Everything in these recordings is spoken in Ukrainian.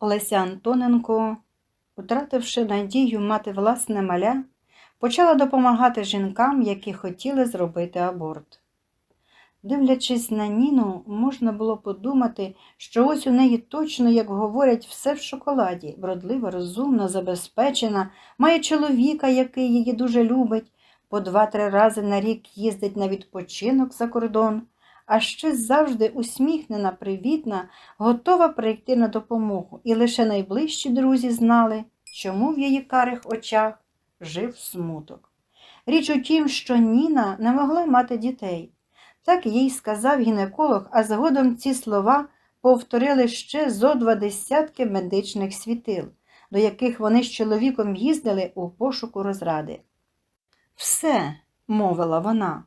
Леся Антоненко, втративши надію мати власне маля, почала допомагати жінкам, які хотіли зробити аборт. Дивлячись на Ніну, можна було подумати, що ось у неї точно, як говорять, все в шоколаді, вродлива, розумна, забезпечена, має чоловіка, який її дуже любить, по два-три рази на рік їздить на відпочинок за кордон, а ще завжди усміхнена, привітна, готова прийти на допомогу, і лише найближчі друзі знали, чому в її карих очах жив смуток. Річ у тім, що Ніна не могла мати дітей. Так їй сказав гінеколог, а згодом ці слова повторили ще зо два десятки медичних світил, до яких вони з чоловіком їздили у пошуку розради. Все, мовила вона,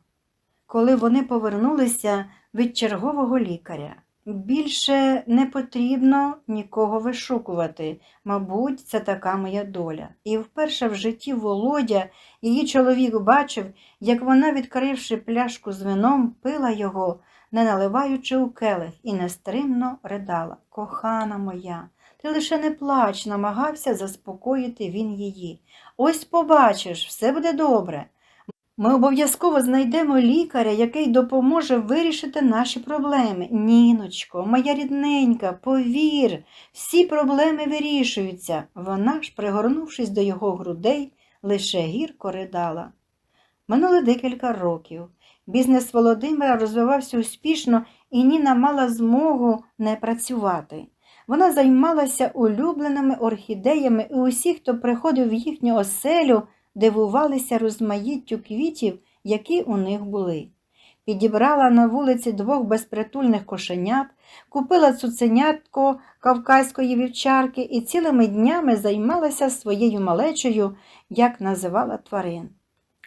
коли вони повернулися від чергового лікаря. Більше не потрібно нікого вишукувати. Мабуть, це така моя доля. І вперше в житті Володя її чоловік бачив, як вона, відкривши пляшку з вином, пила його, не наливаючи у келих, і нестримно ридала. Кохана моя, ти лише не плач, намагався заспокоїти він її. Ось побачиш, все буде добре. Ми обов'язково знайдемо лікаря, який допоможе вирішити наші проблеми. Ніночко, моя рідненька, повір, всі проблеми вирішуються. Вона ж, пригорнувшись до його грудей, лише гірко ридала. Минуло декілька років. Бізнес Володимира розвивався успішно, і Ніна мала змогу не працювати. Вона займалася улюбленими орхідеями, і усі, хто приходив в їхню оселю, дивувалися розмаїттю квітів, які у них були. Підібрала на вулиці двох безпритульних кошенят, купила цуценятко кавказької вівчарки і цілими днями займалася своєю малечею, як називала тварин.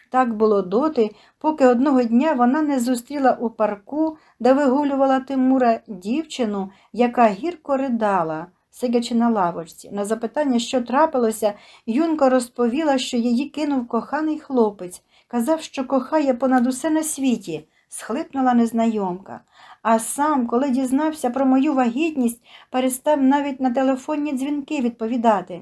Так було доти, поки одного дня вона не зустріла у парку, де вигулювала Тимура дівчину, яка гірко ридала, сидячи на лавочці. На запитання, що трапилося, Юнка розповіла, що її кинув коханий хлопець, казав, що кохає понад усе на світі, схлипнула незнайомка. А сам, коли дізнався про мою вагітність, перестав навіть на телефонні дзвінки відповідати.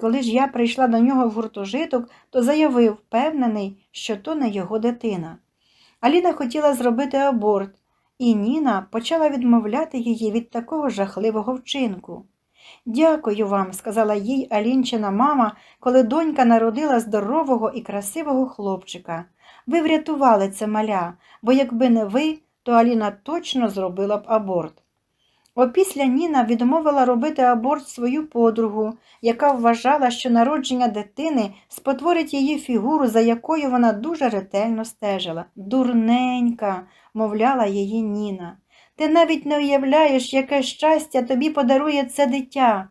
Коли ж я прийшла до нього в гуртожиток, то заявив, впевнений, що то не його дитина. Аліна хотіла зробити аборт, і Ніна почала відмовляти її від такого жахливого вчинку. Дякую вам, сказала їй Алінчина мама, коли донька народила здорового і красивого хлопчика. Ви врятували це маля, бо якби не ви, то Аліна точно зробила б аборт. Опісля Ніна відмовила робити аборт свою подругу, яка вважала, що народження дитини спотворить її фігуру, за якою вона дуже ретельно стежила. Дурненька, мовляла її Ніна. Ти навіть не уявляєш, яке щастя тобі подарує це дитя.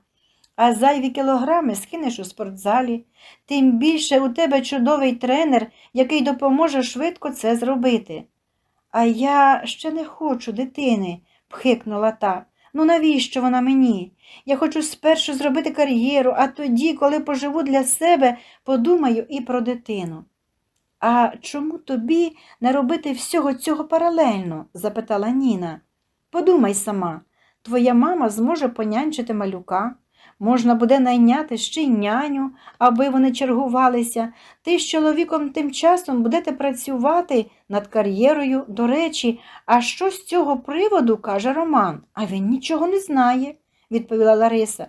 А зайві кілограми скинеш у спортзалі. Тим більше у тебе чудовий тренер, який допоможе швидко це зробити. А я ще не хочу дитини, пхикнула та. Ну навіщо вона мені? Я хочу спершу зробити кар'єру, а тоді, коли поживу для себе, подумаю і про дитину. А чому тобі не робити всього цього паралельно? запитала Ніна. Подумай сама, твоя мама зможе понянчити малюка, можна буде найняти ще й няню, аби вони чергувалися. Ти з чоловіком тим часом будете працювати над кар'єрою. До речі, а що з цього приводу каже Роман? А він нічого не знає, відповіла Лариса.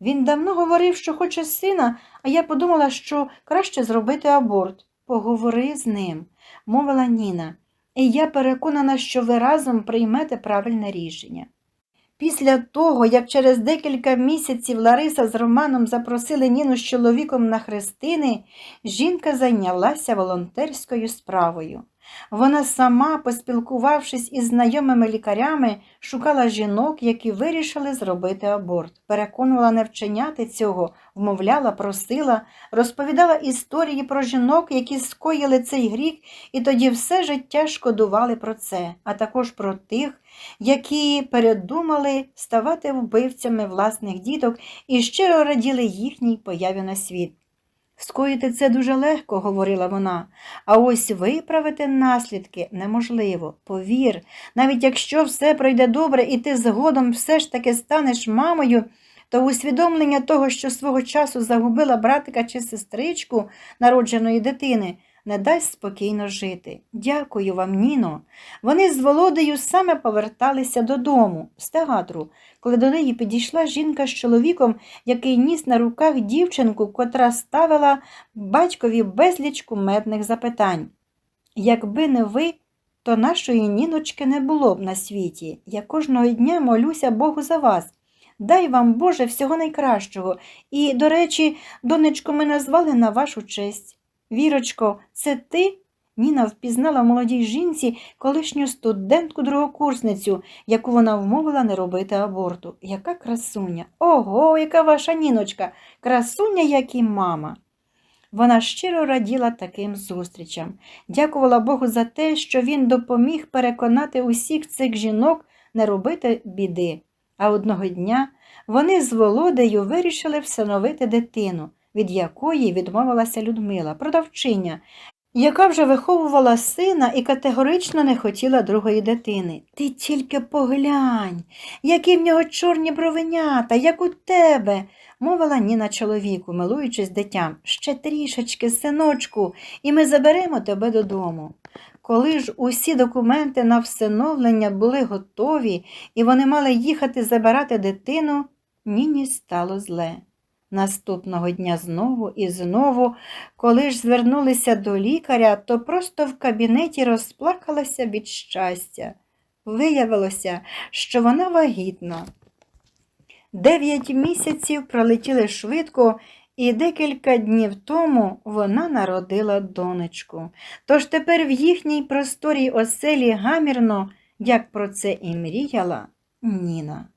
Він давно говорив, що хоче сина, а я подумала, що краще зробити аборт. Поговори з ним, мовила Ніна, і я переконана, що ви разом приймете правильне рішення. Після того, як через декілька місяців Лариса з Романом запросили Ніну з чоловіком на хрестини, жінка зайнялася волонтерською справою. Вона сама, поспілкувавшись із знайомими лікарями, шукала жінок, які вирішили зробити аборт, переконувала не вчиняти цього, вмовляла, просила, розповідала історії про жінок, які скоїли цей гріх, і тоді все життя шкодували про це, а також про тих, які передумали ставати вбивцями власних діток і щиро раділи їхній появі на світ. Скоїти це дуже легко, говорила вона, а ось виправити наслідки неможливо. Повір, навіть якщо все пройде добре і ти згодом все ж таки станеш мамою, то усвідомлення того, що свого часу загубила братика чи сестричку народженої дитини, не дасть спокійно жити. Дякую вам, Ніно. Вони з Володею саме поверталися додому, з театру, коли до неї підійшла жінка з чоловіком, який ніс на руках дівчинку, котра ставила батькові безліч кумедних запитань. Якби не ви, то нашої ніночки не було б на світі. Я кожного дня молюся Богу за вас. Дай вам, Боже, всього найкращого. І, до речі, донечку ми назвали на вашу честь. Вірочко, це ти? Ніна впізнала в молодій жінці колишню студентку другокурсницю, яку вона вмовила не робити аборту. Яка красуня! Ого, яка ваша ніночка! Красуня, як і мама. Вона щиро раділа таким зустрічам, дякувала Богу за те, що він допоміг переконати усіх цих жінок не робити біди. А одного дня вони з Володею вирішили всиновити дитину, від якої відмовилася Людмила, продавчиня, яка вже виховувала сина і категорично не хотіла другої дитини. Ти тільки поглянь, які в нього чорні бровенята, як у тебе, мовила Ніна чоловіку, милуючись дитям. Ще трішечки, синочку, і ми заберемо тебе додому. Коли ж усі документи на всиновлення були готові, і вони мали їхати забирати дитину, Ніні стало зле. Наступного дня знову і знову, коли ж звернулися до лікаря, то просто в кабінеті розплакалася від щастя. Виявилося, що вона вагітна. Дев'ять місяців пролетіли швидко, і декілька днів тому вона народила донечку. Тож тепер в їхній просторій оселі гамірно, як про це і мріяла Ніна.